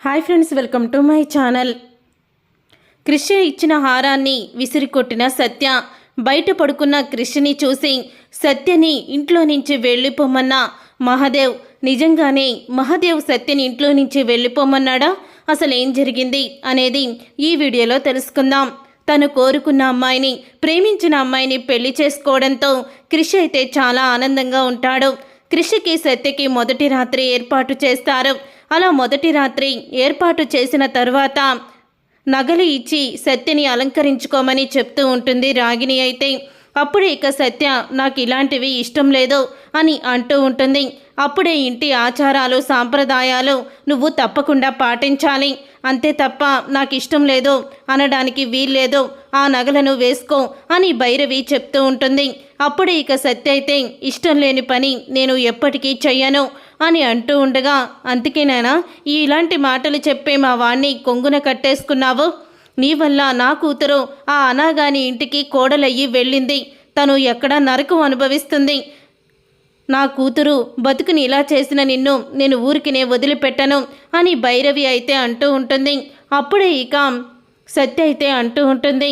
Hi friends welcome to my channel Krishna ఇచ్చిన హారాన్ని విసిరికొట్టిన సత్య బయట పడుకున్న కృష్ణని చూసి సత్యని ఇంట్లో నుంచి వెళ్ళిపోమన్న మహాదేవ్ నిజంగానే మహాదేవ్ సత్యని ఇంట్లో నుంచి వెళ్ళిపోమన్నాడా? అసలు ఏం జరిగింది అనేది ఈ వీడియోలో తెలుసుకుందాం. తను కోరుకున్న అమ్మాయిని ప్రేమించిన అమ్మాయిని పెళ్ళి చేసుకోవడంతో కృషి అయితే చాలా ఆనందంగా ఉంటాడు. కృషికి సత్యకి మొదటి రాత్రి ఏర్పాటు చేస్తారు. అలా మొదటి రాత్రి ఏర్పాటు చేసిన తర్వాత నగలు ఇచ్చి సత్యని అలంకరించుకోమని చెప్తూ ఉంటుంది రాగిణి అయితే. అప్పుడే ఇక సత్య నాకు ఇలాంటివి ఇష్టం లేదు అని అంటూ ఉంటుంది. అప్పుడే ఇంటి ఆచారాలు సాంప్రదాయాలు నువ్వు తప్పకుండా పాటించాలి. అంతే తప్ప నాకు ఇష్టం లేదు అనడానికి వీల్లేదు ఆ నగలను వేసుకో అని భైరవి చెప్తూ ఉంటుంది. అప్పుడే ఇక సత్య అయితే ఇష్టం లేని పని నేను ఎప్పటికీ చెయ్యను. అని అంటూ ఉండగా అందుకేనేనా ఈ ఇలాంటి మాటలు చెప్పే మా వాణ్ణి కొంగున కట్టేసుకున్నావు? నీ వల్ల నా కూతురు ఆ అనాగాని ఇంటికి కోడలయ్యి వెళ్ళింది. తను ఎక్కడ నరకం అనుభవిస్తుంది. నా కూతురు బతుకుని ఇలా చేసిన నిన్ను నేను ఊరికినే వదిలిపెట్టను అని భైరవి అయితే అంటూ ఉంటుంది. అప్పుడే ఇక సత్య అయితే అంటూ ఉంటుంది.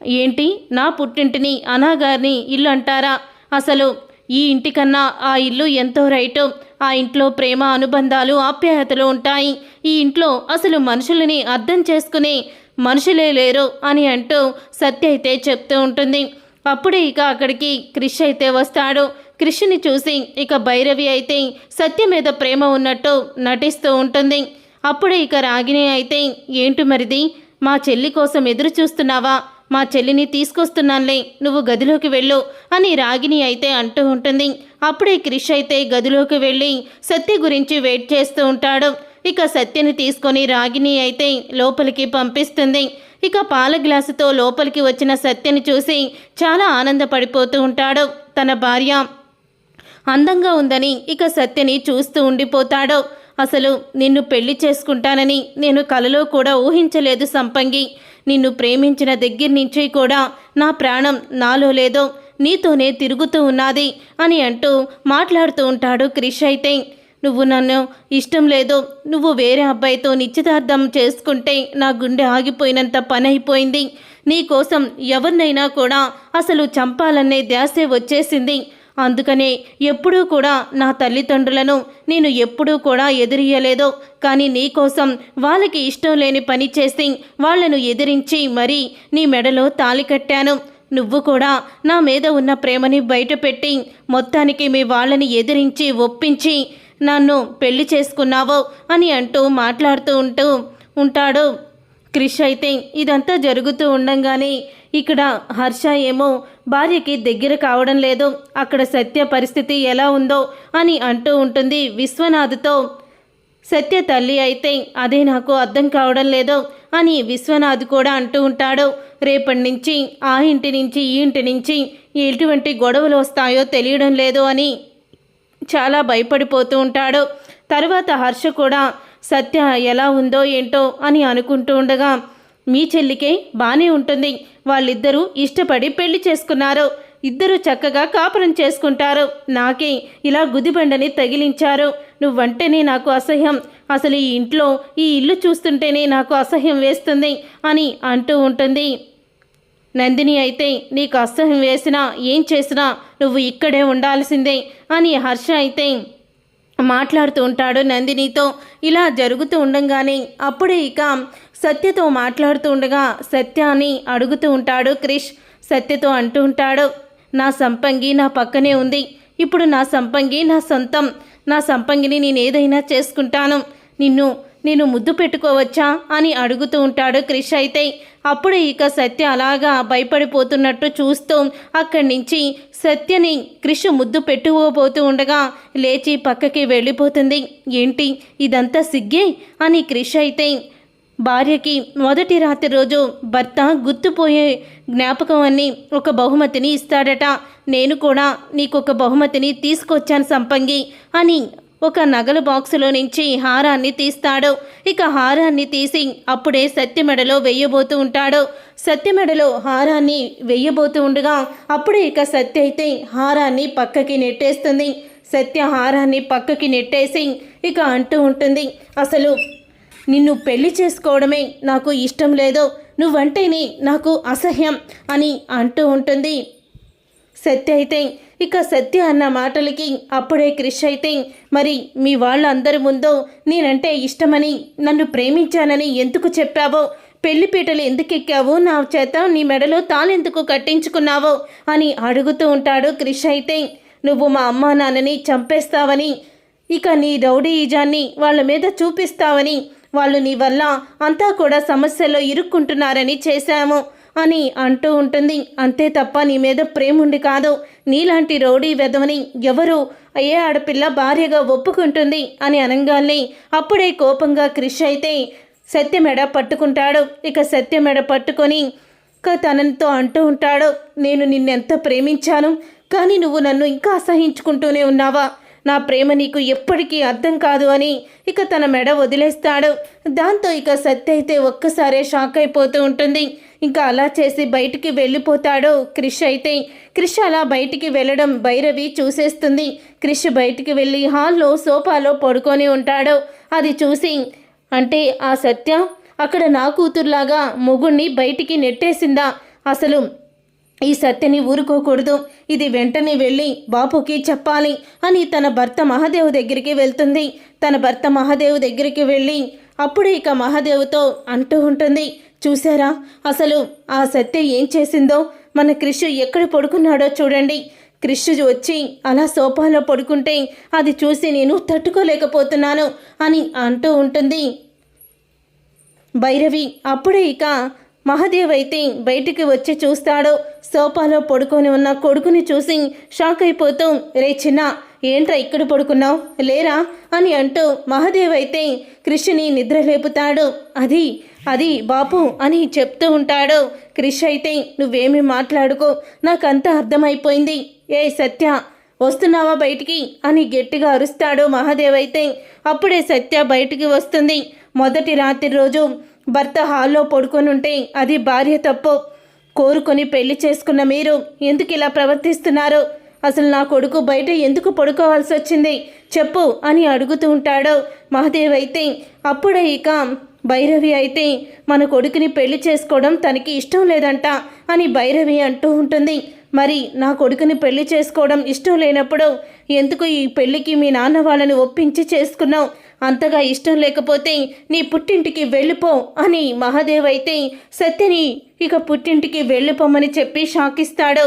ఏంటి? నా పుట్టింటిని అనాగారిని ఇల్లు అంటారా అసలు ఈ ఇంటికన్నా ఆ ఇల్లు ఎంతో రైటు. ఆ ఇంట్లో ప్రేమ అనుబంధాలు ఆప్యాయతలు ఉంటాయి. ఈ ఇంట్లో అసలు మనుషులని అర్థం చేసుకుని మనుషులే లేరు అని అంటూ సత్య అయితే చెప్తూ ఉంటుంది. అప్పుడే ఇక అక్కడికి క్రిష్ అయితే వస్తాడు. క్రిష్ని చూసి ఇక భైరవి అయితే సత్య మీద ప్రేమ ఉన్నట్టు నటిస్తూ ఉంటుంది. అప్పుడే ఇక రాగిణి అయితే ఏంటి మరిది? మా చెల్లి కోసం ఎదురు చూస్తున్నావా మా చెల్లిని తీసుకొస్తున్నానులే నువ్వు గదిలోకి వెళ్ళు అని రాగిణి అయితే అంటూ ఉంటుంది. అప్పుడే క్రిష్ అయితే గదిలోకి వెళ్ళి సత్య గురించి వెయిట్ చేస్తూ ఉంటాడు. ఇక సత్యని తీసుకొని రాగిణి అయితే లోపలికి పంపిస్తుంది. ఇక పాల గ్లాసుతో లోపలికి వచ్చిన సత్యని చూసి చాలా ఆనందపడిపోతూ ఉంటాడు తన భార్య. అందంగా ఉందని ఇక సత్యని చూస్తూ ఉండిపోతాడు. అసలు నిన్ను పెళ్ళి చేసుకుంటానని నేను కలలో కూడా ఊహించలేదు సంపంగి. నిన్ను ప్రేమించిన దగ్గర నుంచి కూడా నా ప్రాణం నాలో లేదో నీతోనే తిరుగుతూ ఉన్నది అని అంటూ మాట్లాడుతూ ఉంటాడు క్రిష్ అయితే. నువ్వు నన్ను ఇష్టం లేదు నువ్వు వేరే అబ్బాయితో నిశ్చితార్థం చేసుకుంటే నా గుండె ఆగిపోయినంత పని అయిపోయింది నీకోసం ఎవరినైనా కూడా అసలు చంపాలనే ధ్యాసే వచ్చేసింది. అందుకనే ఎప్పుడూ కూడా నా తల్లిదండ్రులను నేను ఎప్పుడూ కూడా ఎదిరియలేదు కానీ నీకోసం వాళ్ళకి ఇష్టం లేని పని చేసి వాళ్ళను ఎదిరించి మరీ నీ మెడలో తాలి కట్టాను. నువ్వు కూడా నా మీద ఉన్న ప్రేమని బయటపెట్టి మొత్తానికి మీ వాళ్ళని ఎదిరించి ఒప్పించి నన్ను పెళ్ళి చేసుకున్నావో అని అంటూ మాట్లాడుతూ ఉంటూ ఉంటాడు. క్రిష్ అయితే ఇదంతా జరుగుతూ ఉండంగానే ఇక్కడ హర్ష ఏమో భార్యకి దగ్గర కావడం లేదు. అక్కడ సత్య పరిస్థితి ఎలా ఉందో అని అంటూ ఉంటుంది విశ్వనాథ్తో. సత్య తల్లి అయితే అదే నాకు అర్థం కావడం లేదు అని విశ్వనాథ్ కూడా అంటూ ఉంటాడు. రేపటి నుంచి ఆ ఇంటి నుంచి ఈ ఇంటి నుంచి ఎటువంటి గొడవలు వస్తాయో తెలియడం లేదు అని చాలా భయపడిపోతూ ఉంటాడు. తర్వాత హర్ష కూడా సత్య ఎలా ఉందో ఏంటో అని అనుకుంటూ ఉండగా మీ చెల్లికే బాగానే ఉంటుంది. వాళ్ళిద్దరూ ఇష్టపడి పెళ్ళి చేసుకున్నారు. ఇద్దరు చక్కగా కాపురం చేసుకుంటారు. నాకే ఇలా గుదిబండని తగిలించారు. నువ్వంటేనే నాకు అసహ్యం. అసలు ఈ ఇంట్లో ఈ ఇల్లు చూస్తుంటేనే నాకు అసహ్యం వేస్తుంది అని అంటూ ఉంటుంది. నందిని అయితే నీకు అసహ్యం వేసినా ఏం చేసినా నువ్వు ఇక్కడే ఉండాల్సిందే అని హర్ష అయితే మాట్లాడుతూ ఉంటాడు నందినితో. ఇలా జరుగుతూ ఉండంగానే అప్పుడే ఇక సత్యతో మాట్లాడుతూ ఉండగా సత్యాన్ని అని అడుగుతూ ఉంటాడు. క్రిష్ సత్యతో అంటూ ఉంటాడు నా సంపంగి నా పక్కనే ఉంది. ఇప్పుడు నా సంపంగి నా సొంతం. నా సంపంగిని నేను ఏదైనా చేసుకుంటాను. నిన్ను నేను ముద్దు పెట్టుకోవచ్చా అని అడుగుతూ ఉంటాడు క్రిష్ అయితే. అప్పుడు ఇక సత్య అలాగా భయపడిపోతున్నట్టు చూస్తూ అక్కడి నుంచి సత్యని క్రిష్ ముద్దు పెట్టుకోబోతూ ఉండగా లేచి పక్కకి వెళ్ళిపోతుంది. ఏంటి ఇదంతా సిగ్గే అని క్రిష్ అయితే. భార్యకి మొదటి రాత్రి రోజు భర్త గుర్తుపోయే జ్ఞాపకం అని ఒక బహుమతిని ఇస్తాడట. నేను కూడా నీకు ఒక బహుమతిని తీసుకొచ్చాను సంపంగి అని ఒక నగల బాక్సులో నుంచి హారాన్ని తీస్తాడు. ఇక హారాన్ని తీసి అప్పుడే సత్యమెడలో వెయ్యబోతూ ఉంటాడు. సత్యమెడలో హారాన్ని వెయ్యబోతూ ఉండగా అప్పుడే ఇక సత్య అయితే హారాన్ని పక్కకి నెట్టేస్తుంది. సత్య హారాన్ని పక్కకి నెట్టేసి ఇక అంటూ ఉంటుంది అసలు నిన్ను పెళ్ళి చేసుకోవడమే నాకు ఇష్టం లేదు. నువ్వంటేనే నాకు అసహ్యం అని అంటూ ఉంటుంది. సత్య అయితే ఇక సత్య అన్న మాటలకి అప్పుడే క్రిష్ అయితే మరి మీ వాళ్ళందరి ముందు నేనంటే ఇష్టమని నన్ను ప్రేమించానని ఎందుకు చెప్పావో? పెళ్ళిపీటలు ఎందుకు నా చేత నీ మెడలో తాళెందుకు కట్టించుకున్నావో? అని అడుగుతూ ఉంటాడు క్రిష్ అయితే నువ్వు మా అమ్మా నాన్నని చంపేస్తావని ఇక నీ రౌడీయిజాన్ని వాళ్ళ మీద చూపిస్తావని వాళ్ళు నీ వల్ల అంతా కూడా సమస్యల్లో ఇరుక్కుంటున్నారని చేశాము. అని అంటూ ఉంటుంది. అంతే తప్ప నీ మీద ప్రేముండి కాదు. నీలాంటి రౌడీ వెధవని ఎవరు ఏ ఆడపిల్ల భార్యగా ఒప్పుకుంటుంది అని అనగాల్ని అప్పుడే కోపంగా క్రిష్ అయితే సత్యమెడ పట్టుకుంటాడు. ఇక సత్యమెడ పట్టుకొని ఇక తనతో అంటూ ఉంటాడు. నేను నిన్నెంత ప్రేమించాను. కానీ నువ్వు నన్ను ఇంకా అసహించుకుంటూనే ఉన్నావా? నా ప్రేమ నీకు ఎప్పటికీ అర్థం కాదు అని ఇక తన మెడ వదిలేస్తాడు. దాంతో ఇక సత్య అయితే ఒక్కసారే షాక్ అయిపోతూ ఉంటుంది. ఇంకా అలా చేసి బయటికి వెళ్ళిపోతాడు క్రిష్ అయితే. క్రిష్ అలా బయటికి వెళ్ళడం భైరవి చూసేస్తుంది. క్రిష్ బయటికి వెళ్ళి హాల్లో సోఫాలో పడుకొని ఉంటాడు. అది చూసి అంటే ఆ సత్య? అక్కడ నా కూతురులాగా మొగుణ్ణి బయటికి నెట్టేసిందా? అసలు ఈ సత్యని ఊరుకోకూడదు. ఇది వెంటనే వెళ్ళి బాపుకి చెప్పాలి అని తన భర్త మహాదేవ్ దగ్గరికి వెళ్తుంది. తన భర్త మహాదేవ్ దగ్గరికి వెళ్ళి అప్పుడు ఇక మహాదేవ్తో అంటూ ఉంటుంది చూసారా అసలు ఆ సత్య ఏం చేసిందో? మన కృషి ఎక్కడ పడుకున్నాడో చూడండి. క్రిష్ వచ్చి అలా సోఫాలో పడుకుంటే అది చూసి నేను తట్టుకోలేకపోతున్నాను అని అంటూ ఉంటుంది. భైరవి అప్పుడే ఇక మహాదేవ్ అయితే బయటికి వచ్చి చూస్తాడు. సోఫాలో పడుకొని ఉన్న కొడుకుని చూసి షాక్ అయిపోతూ రే చిన్న ఏంట్రా ఇక్కడ పడుకున్నావు? లేరా? అని అంటూ మహాదేవ్ అయితే కృష్ణని నిద్ర లేపుతాడు. అది అది బాపు అని చెప్తూ ఉంటాడు. క్రిష్ అయితే నువ్వేమి మాట్లాడుకో నాకంతా అర్థమైపోయింది. ఏ సత్య వస్తున్నావా బయటికి? అని గట్టిగా అరుస్తాడు మహాదేవ్ అయితే. అప్పుడే సత్య బయటికి వస్తుంది. మొదటి రాత్రి రోజు భర్త హాల్లో పడుకొని ఉంటే అది భార్య తప్పు. కోరుకొని పెళ్ళి చేసుకున్న మీరు ఎందుకు ఇలా ప్రవర్తిస్తున్నారు? అసలు నా కొడుకు బయట ఎందుకు పడుకోవాల్సి వచ్చింది? చెప్పు అని అడుగుతూ ఉంటాడు. మహాదేవ్ అయితే అప్పుడే ఇక భైరవి అయితే మన కొడుకుని పెళ్ళి చేసుకోవడం తనకి ఇష్టం లేదంట అని భైరవి అంటూ ఉంటుంది. మరి నా కొడుకుని పెళ్ళి చేసుకోవడం ఇష్టం లేనప్పుడు ఎందుకు ఈ పెళ్ళికి మీ నాన్న వాళ్ళని ఒప్పించి చేసుకున్నావు? అంతగా ఇష్టం లేకపోతే నీ పుట్టింటికి వెళ్ళిపో అని మహాదేవ్ అయితే సత్యని ఇక పుట్టింటికి వెళ్ళిపోమని చెప్పి షాకిస్తాడు.